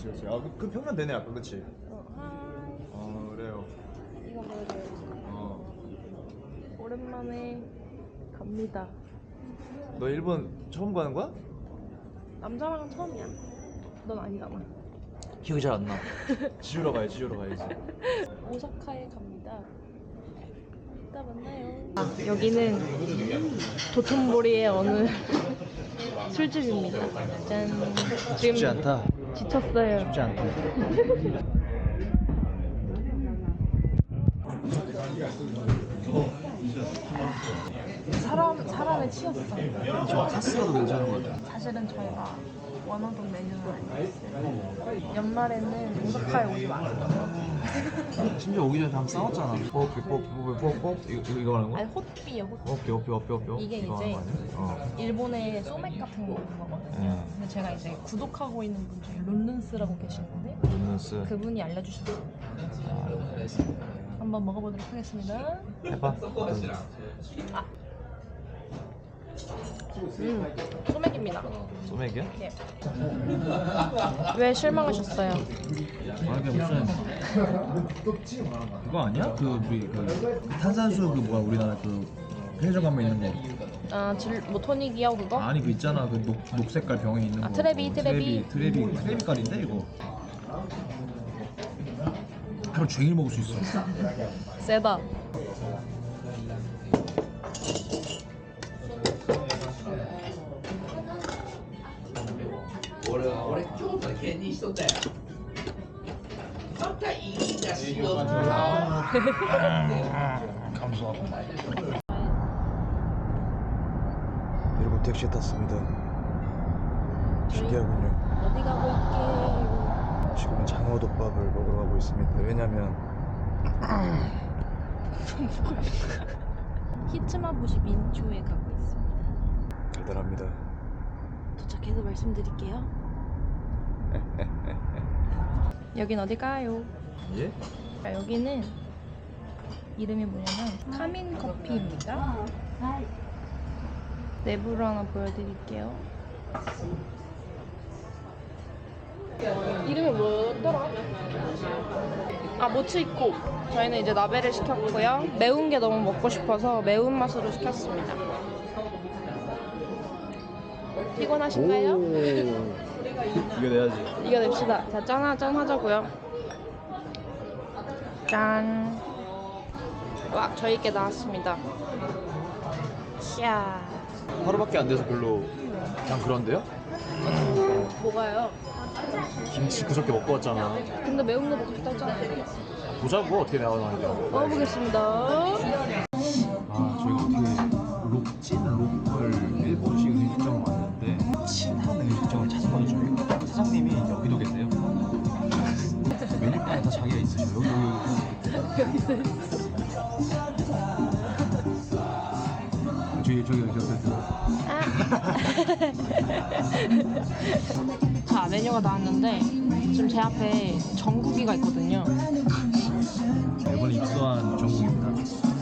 그치 그치 아 그, 그 평면 되네 아까 그치 어, 하이. 어 그래요 이거 보여줘야지. 어너 오랜만에 갑니다. 일본 처음 가는 거야? 남자랑 처음이야. 넌 아니잖아. 기억이 잘 안나 지우러 가야지 지우러 가야지 오사카에 갑니다. 이따 만나요. 아, 여기는 도톤보리의 어느 술집입니다. 짠. 지금 쉽지 않다 지쳤어요. 쉽지 않다 사람 사람에 치였어. 저 카스라도 괜찮은 것 같아 사실은 저희가 원하던 메뉴는 아니었어요. 연말에는 오사카에 오지 마세요. 심지어 오기 전에 한번 싸웠잖아 뽀삐 뽀삐 뽀삐 뽀삐 이거, 이거 말하는 아니 거야? 호삐요 호삐. 뽀삐 뽀삐 뽀삐 뽀삐 이게 이제 거? 어. 일본의 소맥 같은 거 먹는 거거든요. 응. 근데 제가 이제 구독하고 있는 분 중에 론룬스라고 계시는데 룬누스 그분이 알려주셨어요. 아, 한번 먹어보도록 하겠습니다. 해봐 아. 음, 소맥입니다. 소맥이야? 네. 왜 실망하셨어요? 아 이게 무슨 그거 아니야? 그 우리 그 탄산수 그 뭐야 우리나라 그 편의점 가면 있는 아, 질, 뭐 토닉이요 그거? 거 아니 그 있잖아 그 녹, 녹색깔 병에 있는 아, 거 트레비, 그거. 트레비. 트레비 트레비 트레비깔인데 이거 하루 종일 먹을 수 있어 세다. 여러분 택시 탔습니다 신기하군요 어디 가고 있게? 지금은 장어덮밥을 먹으러 가고 있습니다 왜냐면 히츠마부시 민초에 가고 있습니다. 달달합니다 도착해서 말씀드릴게요. 여긴 어딜까요? 예? 자, 여기는 이름이 뭐냐면 카민 커피입니다. 내부를 하나 보여드릴게요. 이름이 뭐였더라? 아 모츠이코. 저희는 이제 나베를 시켰고요. 매운 게 너무 먹고 싶어서 매운 맛으로 시켰습니다. 피곤하신가요? 이거 내야지 이겨냅시다. 자, 짠하, 짠 하자고요. 짠. 와, 저희께 나왔습니다. 샤. 하루밖에 안 돼서 별로 그냥 그런데요? 뭐가요? 김치 그저께 먹고 왔잖아 근데 매운 거 먹고 싶다 했잖아요. 보자고 어떻게 나오는지 먹어보겠습니다. 아 저희가 어떻게 로, 찐 로컬 왔는데 친한 음식점을 찾은 거죠 저희 사장님이 여기도 계세요. 메뉴판에 다 자기가 있으셔. 여기 여기 여기. 저기 저기 저기 저기 자, 메뉴가 나왔는데 지금 제 앞에 전국이가 있거든요. 이번에 입수한 전국입니다.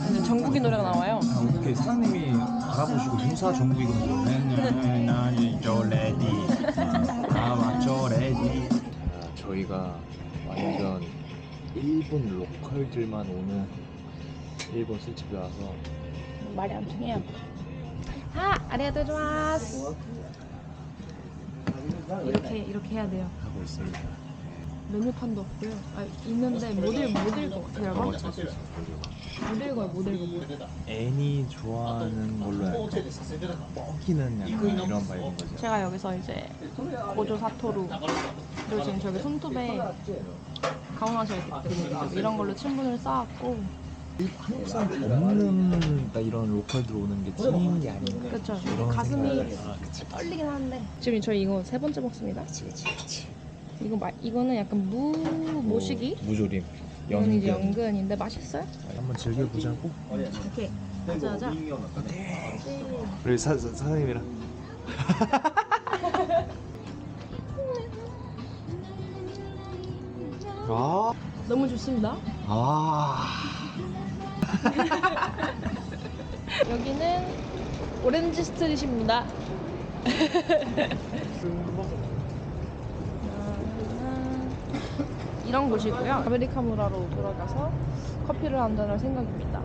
근데 전국이 노래가 나와요. 아, 어떻게 사장님이 알아보시고 전국이건 네, 나는 저 레디. 아 맞죠 레디. 아, 저희가 완전 일본 로컬들만 오는 일본 술집에 와서 말이 안 통해요. 아, 아리가토 고자이마스. 이렇게 이렇게 해야 돼요. 하고 있습니다 메뉴판도 없고요. 아, 있는데 못 읽, 못 읽어. 알아? 못 읽어요, 못 읽어, 못 읽어. 애니 좋아하는 걸로 약간 뻑기는 약간 이런 바이브인 거죠 제가 여기서 이제 고조 사토루 그리고 지금 저기 손톱에 때문에 이런 걸로 친분을 쌓았고 한국 사람 없는 딱 이런 로컬들 오는 게 찐인 게 아닌가 그쵸 이런 가슴이 떨리긴 하는데 지금 저희 이거 세 번째 먹습니다. 그치 그치 그치 이거 마, 이거는 약간 무 모시기 무조림 이거는 이제 연근인데 맛있어요? 한번 즐겨보자고 이렇게 하자 하자. 우리 사, 사, 사장님이랑 아, 너무 좋습니다. 아. 여기는 오렌지 스트릿입니다. 이런 곳이고요. 아메리카노라로 돌아가서 커피를 한 잔 할 생각입니다.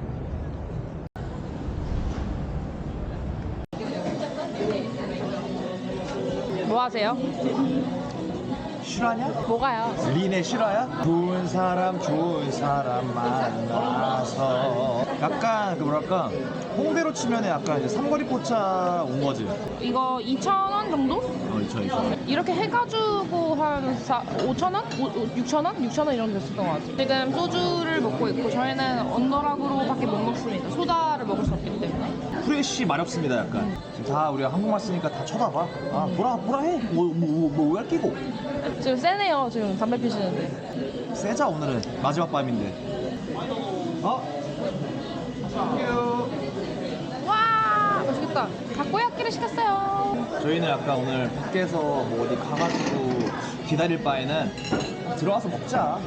뭐 하세요? 실화냐? 뭐가요? 린의 실화야? 좋은 사람 좋은 사람 만나서 약간 그 뭐랄까 홍대로 치면 약간 이제 삼거리 포차 온 거지 이거 2,000원 정도? 어 이차 이차 이렇게 해가지고 한 5,000원? 6,000원? 6,000원 이런 데 됐었던 것 같아요. 지금 소주를 먹고 있고 저희는 언더락으로밖에 못 먹습니다. 소다를 먹을 수 없기 때문에. 프레쉬 마렵습니다 약간 지금 다 우리가 한국말 쓰니까 다 쳐다봐 아 뭐라 뭐라 해 뭐 뭐뭐왜 끼고 지금 세네요. 지금 담배 피시는데. 세자 오늘은 마지막 밤인데 어? 와 맛있겠다. 다코야끼를 시켰어요. 저희는 약간 오늘 밖에서 뭐 어디 가가지고 기다릴 바에는 들어와서 먹자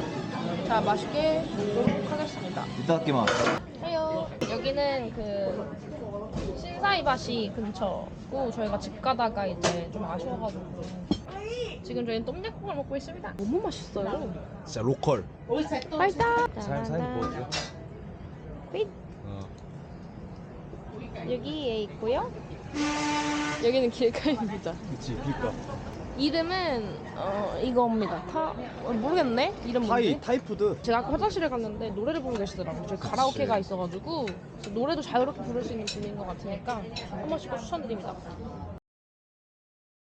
자 맛있게 먹도록 하겠습니다. 이따 할게 만 해요. 여기는 그 신사이바시 근처고 저희가 집 가다가 이제 좀 아쉬워가지고 지금 저희는 똠양꿍을 먹고 있습니다. 너무 맛있어요. 진짜 로컬 맛있다. 사장님 사장님 보여줘 삐. 어. 여기에 있고요. 여기는 길가입니다. 그치 그니까 이름은 어 이거입니다. 타 어, 모르겠네. 이름 타이 뭔지. 타이푸드 제가 아까 화장실에 갔는데 노래를 부르고 계시더라고요. 저희 가라오케가 있어가지고 노래도 자유롭게 부를 수 있는 분인 것 같으니까 한 번씩 꼭 추천드립니다.